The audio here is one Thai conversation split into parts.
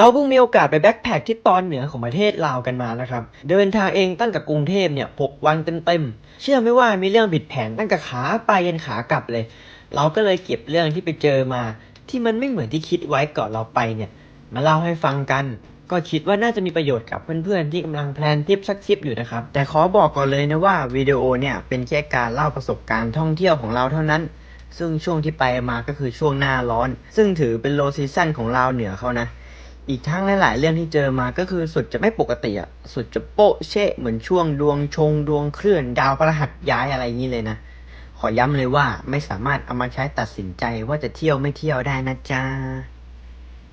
เราเพิ่งมีโอกาสไปแบ็คแพคที่ตอนเหนือของประเทศลาวกันมานะครับ เดินทางเองตั้งแต่กรุงเทพเนี่ยหกวันเต็มๆ เชื่อไหมว่ามีเรื่องผิดแผนตั้งแต่ขาไปยันขากลับเลย เราก็เลยเก็บเรื่องที่ไปเจอมา ที่มันไม่เหมือนที่คิดไว้ก่อนเราไปเนี่ย มาเล่าให้ฟังกัน ก็คิดว่าน่าจะมีประโยชน์กับเพื่อนๆที่กำลังแพลนทริปสักทริปอยู่นะครับ แต่ขอบอกก่อนเลยนะว่าวิดีโอเนี่ยเป็นแค่การเล่าประสบการณ์ท่องเที่ยวของเราเท่านั้นซึ่งช่วงที่ไปมาก็คือช่วงหน้าร้อน ซึ่งถือเป็นโลซีซั่นของลาวเหนือเขานะ อีกทั้งหลาย ๆ เรื่องที่เจอมาก็คือสุดจะไม่ปกติอะสุดจะโป๊ะเชะเหมือนช่วงดวงชงดวงเคลื่อนดาวพระหัสย้ายอะไรอย่างนี้เลยนะ ขอย้ำเลยว่าไม่สามารถเอามาใช้ตัดสินใจว่าจะเที่ยวไม่เที่ยวได้นะจ๊ะ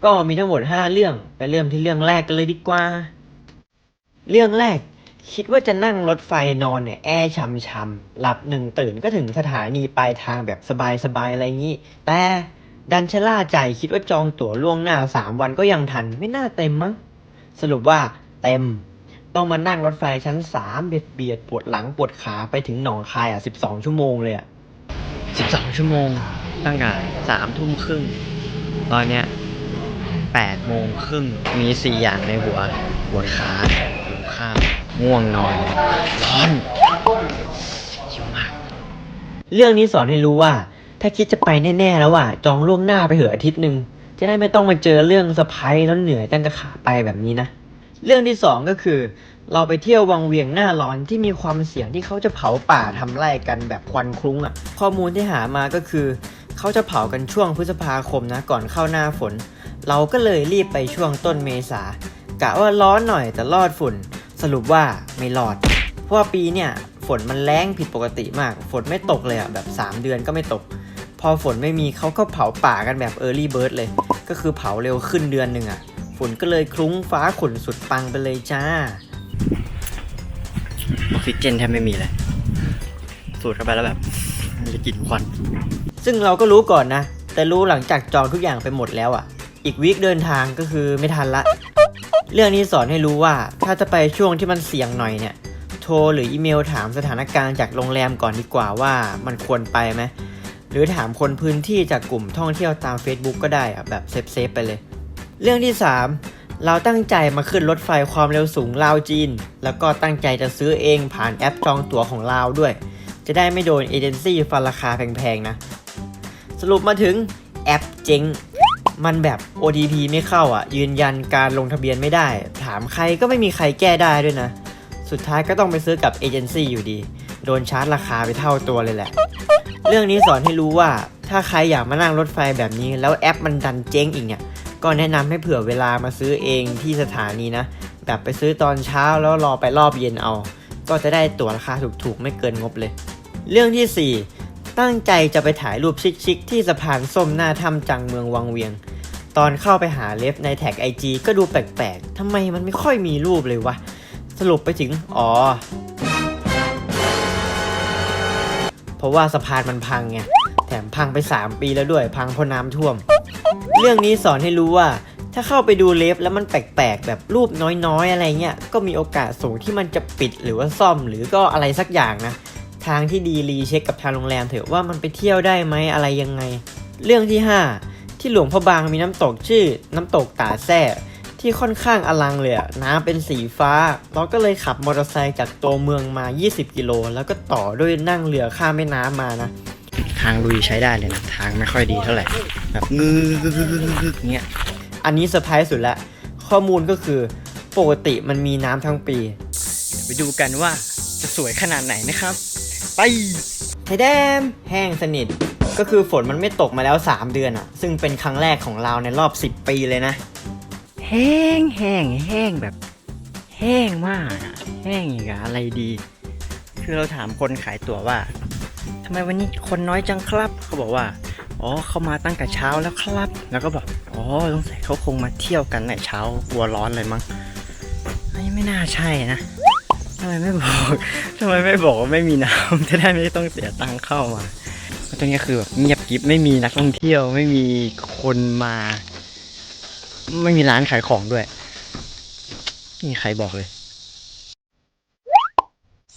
ก็มีทั้งหมด 5 เรื่องไปเริ่มที่เรื่องแรกกันเลยดีกว่า เรื่องแรกคิดว่าจะนั่งรถไฟนอนเนี่ยแอร์ช่ำๆหลับหนึ่งตื่นก็ถึงสถานีปลายทางแบบสบายๆอะไรอย่างนี้ แต่ ดันชะล่าใจคิดว่าจองตั๋วล่วงหน้า3วันก็ยังทันไม่น่าเต็มมั้ง สรุปว่าเต็ม ต้องมานั่งรถไฟชั้น3เบียดเบียดปวดหลังปวดขาไปถึงหนองคายอะ12ชั่วโมงเลยอะ12ชั่วโมงตั้งแต่สามทุ่มครึ่งตอนเนี้ยแปดโมงครึ่งมีสี่อย่างในหัวปวดขาหิวข้าวง่วงนอนร้อนหิวมาก เรื่องนี้สอนให้รู้ว่า ถ้าคิดจะไปแน่ๆแล้วอะ จองล่วงหน้าไปเหอะอาทิตย์หนึ่งจะได้ไม่ต้องมาเจอเรื่องสะพายแล้วเหนื่อยตั้งแต่ขาไปแบบนี้นะ เรื่องที่สองก็คือ เราไปเที่ยววังเวียงหน้าร้อนที่มีความเสี่ยงที่เขาจะเผาป่าทำไร่กันแบบควันคลุ้งอะ ข้อมูลที่หามาก็คือ เขาจะเผากันช่วงพฤษภาคมนะก่อนเข้าหน้าฝน เราก็เลยรีบไปช่วงต้นเมษากะว่าร้อนหน่อยแต่รอดฝุ่น สรุปว่าไม่รอด เพราะว่าปีเนี่ยฝนมันแรงผิดปกติมาก ฝนไม่ตกเลยอะแบบ 3 เดือนก็ไม่ตก พอฝนไม่มีเขาก็เผาป่ากันแบบ Early Bird เลย ก็คือเผาเร็วขึ้นเดือนหนึ่งอะ่ะ ฝนก็เลยคลุ้งฟ้าขนสุดปังไปเลยจ้า ออกซิเจนแทบไม่มีเลย สูดเข้าไปแล้วแบบจะกลิ่นควัน ซึ่งเราก็รู้ก่อนนะ แต่รู้หลังจากจองทุกอย่างไปหมดแล้วอะ่ะ อีกวีคเดินทางก็คือไม่ทันละ เรื่องนี้สอนให้รู้ว่าถ้าจะไปช่วงที่มันเสี่ยงหน่อยเนี่ย โทรหรืออีเมลถามสถานการณ์จากโรงแรมก่อนดีกว่าว่ามันควรไปไหม หรือถามคนพื้นที่จากกลุ่มท่องเที่ยวตาม Facebook ก็ได้อะแบบเซฟๆไปเลย เรื่องที่ 3 เราตั้งใจมาขึ้นรถไฟความเร็วสูงลาวจีน แล้วก็ตั้งใจจะซื้อเองผ่านแอปจองตั๋วของลาวด้วย จะได้ไม่โดนเอเจนซี่ฟันราคาแพงๆนะ สรุปมาถึงแอปเจ๊งมันแบบ OTP ไม่เข้าอะ ยืนยันการลงทะเบียนไม่ได้ ถามใครก็ไม่มีใครแก้ได้ด้วยนะ สุดท้ายก็ต้องไปซื้อกับเอเจนซี่อยู่ดี โดนชาร์จราคาไปเท่าตัวเลยแหละ เรื่องนี้สอนให้รู้ว่าถ้าใครอยากมานั่งรถไฟแบบนี้ แล้วแอปมันดันเจ๊งอีกเนี่ย ก็แนะนำให้เผื่อเวลามาซื้อเองที่สถานีนะ แบบไปซื้อตอนเช้าแล้วรอไปรอบเย็นเอา ก็จะได้ตั๋วราคาถูกๆ ไม่เกินงบเลย เรื่องที่ 4 ตั้งใจจะไปถ่ายรูปชิคๆที่สะพานส้มหน้าถ้ำจังเมืองวังเวียง ตอนเข้าไปหาเล็บในแท็ก IG ก็ดูแปลกๆทำไมมันไม่ค่อยมีรูปเลยวะ สรุปไปถึง อ๋อ เพราะว่าสะพานมันพังไงแถมพังไป 3 ปีแล้วด้วย พังเพราะน้ำท่วม เรื่องนี้สอนให้รู้ว่า ถ้าเข้าไปดูเล็บแล้วมันแปลกๆ แบบรูปน้อยๆ อะไรเงี้ยก็มีโอกาสสูงที่มันจะปิดหรือว่าซ่อมหรือก็อะไรสักอย่างนะทางที่ดีรีเช็คกับทางโรงแรมเถอะว่ามันไปเที่ยวได้ไหมอะไรยังไง เรื่องที่ 5 ที่หลวงพระบางมีน้ำตกชื่อน้ำตกตาแซ่ ที่ค่อนข้างอลังเลยอะน้ำเป็นสีฟ้า เราก็เลยขับมอเตอร์ไซค์จากตัวเมืองมา 20 กิโล แล้วก็ต่อด้วยนั่งเรือข้ามแม่น้ำมานะ ทางลุยใช้ได้เลยนะ ทางไม่ค่อยดีเท่าไหร่แบบงือเงี้ย อันนี้เซอร์ไพรส์สุดละ ข้อมูลก็คือปกติมันมีน้ำทั้งปี ไปดูกันว่าจะสวยขนาดไหนนะครับ ไปไทยแดมแห้งสนิทก็คือฝนมันไม่ตกมาแล้ว 3 เดือนอะซึ่งเป็นครั้งแรกของเราในรอบ 10 ปีเลยนะ แห้งแห้งแห้งแบบ แห้งมากอะแห้งอีกอะอะไรดี คือเราถามคนขายตั๋วว่าทำไมวันนี้คนน้อยจังครับเขาบอกว่าอ๋อเขามาตั้งแต่เช้าแล้วครับ แล้วก็บอกอ๋อสงสัยเขาคงมาเที่ยวกันแต่เช้ากลัวร้อนเลยมั้งอันนี้ไม่น่าใช่นะทำไมไม่บอกทำไมไม่บอกว่าไม่มีน้ำจะได้ไม่ต้องเสียตังค์เข้ามาตรงนี้คือแบบเงียบกริบไม่มีนักท่องเที่ยวไม่มีคนมา ไม่มีร้านขายของด้วย นี่ใครบอกเลย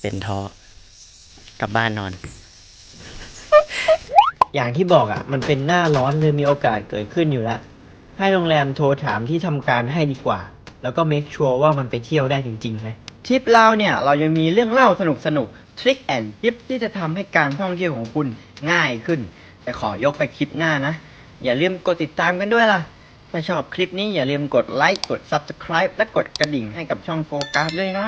เป็นท้อกลับบ้านนอน อย่างที่บอกอะ มันเป็นหน้าร้อนเลยมีโอกาสเกิดขึ้นอยู่แล้วให้โรงแรมโทรถามที่ทำการให้ดีกว่า แล้วก็เมคชัวร์ว่ามันไปเที่ยวได้จริงๆไหมทริปเราเนี่ยเรายังมีเรื่องเล่าสนุกสนุกทริคแอนด์ทิปที่จะทำให้การท่องเที่ยวของคุณง่ายขึ้น แต่ขอยกไปคลิปหน้านะ อย่าลืมกดติดตามกันด้วยล่ะ ถ้าชอบคลิปนี้อย่าลืมกดไลค์ กด Subscribe และกดกระดิ่งให้กับช่องโฟกัสด้วยนะ